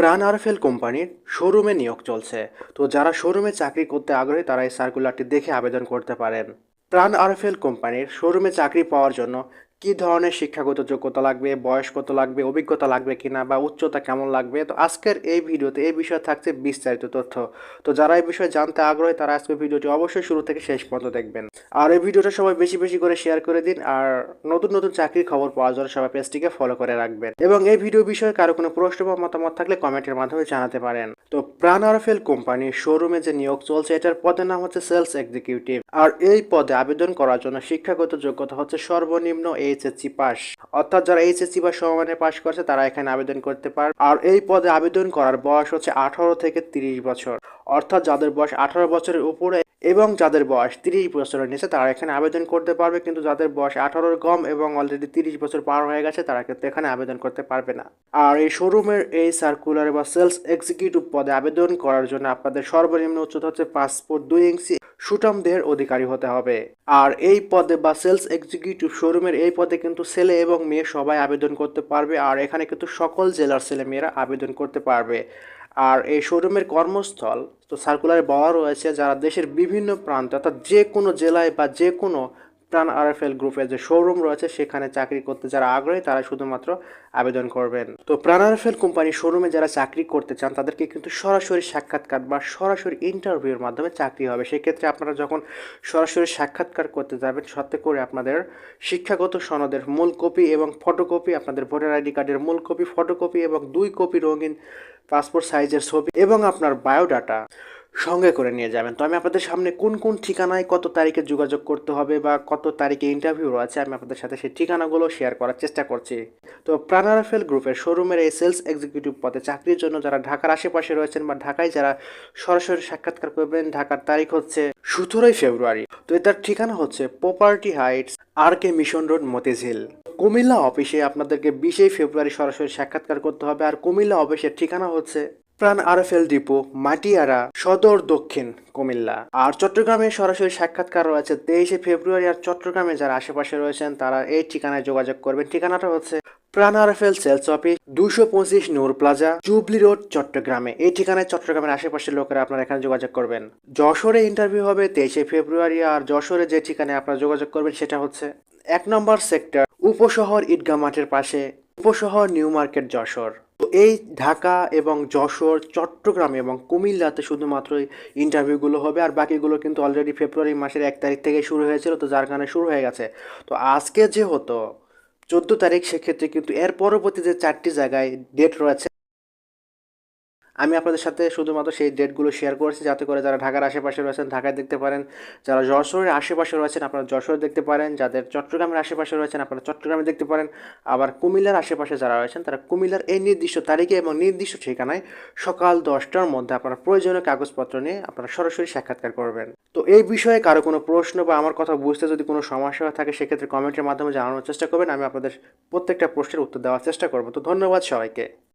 প্রাণ আরফেল কোম্পানির শোরুমে নিয়োগ চলছে। তো যারা শোরুমে চাকরি করতে আগ্রহী, তারা এই সার্কুলারটি দেখে আবেদন করতে পারেন। প্রাণ আরফেল কোম্পানির শোরুমে চাকরি পাওয়ার জন্য কী ধরনের শিক্ষাগত যোগ্যতা লাগবে, বয়স কত লাগবে, অভিজ্ঞতা লাগবে কিনা বা উচ্চতা কেমন লাগবে? তো আজকের এই ভিডিওতে এই বিষয়ে থাকছে বিস্তারিত তথ্য। তো যারা এই বিষয়ে জানতে আগ্রহী, তারা আজকের ভিডিওটি অবশ্যই শুরু থেকে শেষ পর্যন্ত দেখবেন। আর এই ভিডিওটা সবাই বেশি বেশি করে শেয়ার করে দিন আর নতুন নতুন চাকরির খবর পাওয়ার জন্য সবাই পেজটিকে ফলো করে রাখবেন। এবং এই ভিডিও বিষয়ে কারও কোনো প্রশ্ন বা মতামত থাকলে কমেন্টের মাধ্যমে জানাতে পারেন। তো প্রাণ আরফেল কোম্পানির শোরুমে যে নিয়োগ চলছে, এটার পদের নাম হচ্ছে সেলস এক্সিকিউটিভ আর এই পদে আবেদন করার জন্য শিক্ষাগত যোগ্যতা হচ্ছে সর্বনিম্ন এইচএসসি পাস। অর্থাৎ যারা এইচএসসি বা সমমানে পাস করছে, তারা এখানে আবেদন করতে পারে আর এই পদে আবেদন করার বয়স হচ্ছে আঠারো থেকে তিরিশ বছর। অর্থাৎ যাদের বয়স আঠারো বছরের উপরে এবং যাদের বয়স তিরিশ বছরের নিচে, তারা এখানে আবেদন করতে পারবে। কিন্তু যাদের বয়স আঠারোর কম এবং অলরেডি তিরিশ বছর পার হয়ে গেছে, তারা কিন্তু এখানে আবেদন করতে পারবে না। আর এই শোরুমের এই সার্কুলার বা সেলস এক্সিকিউটিভ পদে আবেদন করার জন্য আপনাদের সর্বনিম্ন উচ্চতা হচ্ছে পাসপোর্ট দুই ইঞ্চি। সুটাম দেহের অধিকারী হতে হবে। আর এই পদে বা সেলস এক্সিকিউটিভ শোরুমের এই পদে কিন্তু ছেলে এবং মেয়ে সবাই আবেদন করতে পারবে। আর এখানে কিন্তু সকল জেলার ছেলে মেয়েরা আবেদন করতে পারবে। আর এই শোরুমের কর্মস্থল, তো সার্কুলারে বলা রয়েছে যারা দেশের বিভিন্ন প্রান্তে অর্থাৎ যে কোনো জেলায় বা যে কোনো প্রাণ আরএফএল গ্রুপের যে শোরুম রয়েছে, সেখানে চাকরি করতে যারা আগ্রহী, তারা শুধুমাত্র আবেদন করবেন। তো প্রাণ আরএফএল কোম্পানির শোরুমে যারা চাকরি করতে চান, তাদেরকে কিন্তু সরাসরি সাক্ষাৎকার বা সরাসরি ইন্টারভিউর মাধ্যমে চাকরি হবে। সেক্ষেত্রে আপনারা যখন সরাসরি সাক্ষাৎকার করতে যাবেন, সাথে করে আপনাদের শিক্ষাগত সনদের মূল কপি এবং ফটোকপি আপনাদের ভোটার আইডি কার্ডের মূল কপি ফটোকপি এবং দুই কপি রঙিন পাসপোর্ট সাইজের ছবি এবং আপনার বায়োডাটা। সঙ্গে করে নিয়ে যাবেন। তো আমি আপনাদের সামনে কোন কোন ঠিকানায় কত তারিখে যোগাযোগ করতে হবে বা কত তারিখে ইন্টারভিউ রয়েছে, আমি আপনাদের সাথে সেই ঠিকানাগুলো শেয়ার করার চেষ্টা করছি। তো প্রাণারাফেল গ্রুপের শোরুমের এই সেলস এক্সিকিউটিভ পদে চাকরির জন্য যারা ঢাকার আশেপাশে রয়েছেন বা ঢাকায় যারা সরাসরি সাক্ষাৎকার করবেন, ঢাকার তারিখ হচ্ছে সতেরোই ফেব্রুয়ারি। তো এটার ঠিকানা হচ্ছে property heights R K mission road Motijheel. Comilla অফিসে আপনাদেরকে বিশে ফেব্রুয়ারি সরাসরি সাক্ষাৎকার করতে হবে, আর কুমিল্লা অফিসের ঠিকানা হচ্ছে প্রাণ আরএফএল ডিপো, মাটিয়ারা, সদর, দক্ষিণ, কুমিল্লা। আর চট্টগ্রামে সরাসরি সাক্ষাৎকার রয়েছে তেইশে ফেব্রুয়ারি, আর চট্টগ্রামে যারা আশেপাশে রয়েছেন, তারা এই ঠিকানায় যোগাযোগ করবেন। ঠিকানাটা হচ্ছে প্রাণ আরএফএল সেলস অফিস দুশো পঁচিশ নূর প্লাজা, জুবলি রোড, চট্টগ্রামে। এই ঠিকানায় চট্টগ্রামের আশেপাশের লোকেরা আপনারা এখানে যোগাযোগ করবেন। যশোরে ইন্টারভিউ হবে তেইশে ফেব্রুয়ারি, আর যশোরে যে ঠিকানায় আপনারা যোগাযোগ করবেন, সেটা হচ্ছে এক নম্বর সেক্টর উপশহর ঈদগাহ মাঠের পাশে, উপশহর নিউ মার্কেট যশোর। এই ঢাকা এবং যশোর, চট্টগ্রাম এবং কুমিল্লাতে শুধুমাত্র ইন্টারভিউগুলো হবে আর বাকিগুলো কিন্তু অলরেডি ফেব্রুয়ারি মাসের এক তারিখ থেকে শুরু হয়েছিল, তো যার কারণে শুরু হয়ে গেছে। তো আজকে যে হতো চোদ্দ তারিখ, সেক্ষেত্রে কিন্তু এর পরবর্তী যে চারটি জায়গায় ডেট রয়েছে আমি আপনাদের সাথে শুধুমাত্র সেই ডেটগুলো শেয়ার করেছি, যাতে করে যারা ঢাকার আশেপাশে রয়েছেন, ঢাকায় দেখতে পারেন। যারা যশোরের আশেপাশে রয়েছেন, আপনারা যশোর দেখতে পারেন। যাদের চট্টগ্রামের আশেপাশে রয়েছেন, আপনারা চট্টগ্রামে দেখতে পারেন। আবার কুমিল্লার আশেপাশে যারা রয়েছেন, তারা কুমিল্লার এই নির্দিষ্ট তারিখে এবং নির্দিষ্ট ঠিকানায় সকাল দশটার মধ্যে আপনারা প্রয়োজনীয় কাগজপত্র নিয়ে আপনারা সরাসরি সাক্ষাৎকার করবেন। তো এই বিষয়ে কারও কোনো প্রশ্ন বা আমার কথা বুঝতে যদি কোনো সমস্যা থাকে, সেক্ষেত্রে কমেন্টের মাধ্যমে জানানোর চেষ্টা করবেন। আমি আপনাদের প্রত্যেকটা প্রশ্নের উত্তর দেওয়ার চেষ্টা করব। তো ধন্যবাদ সবাইকে।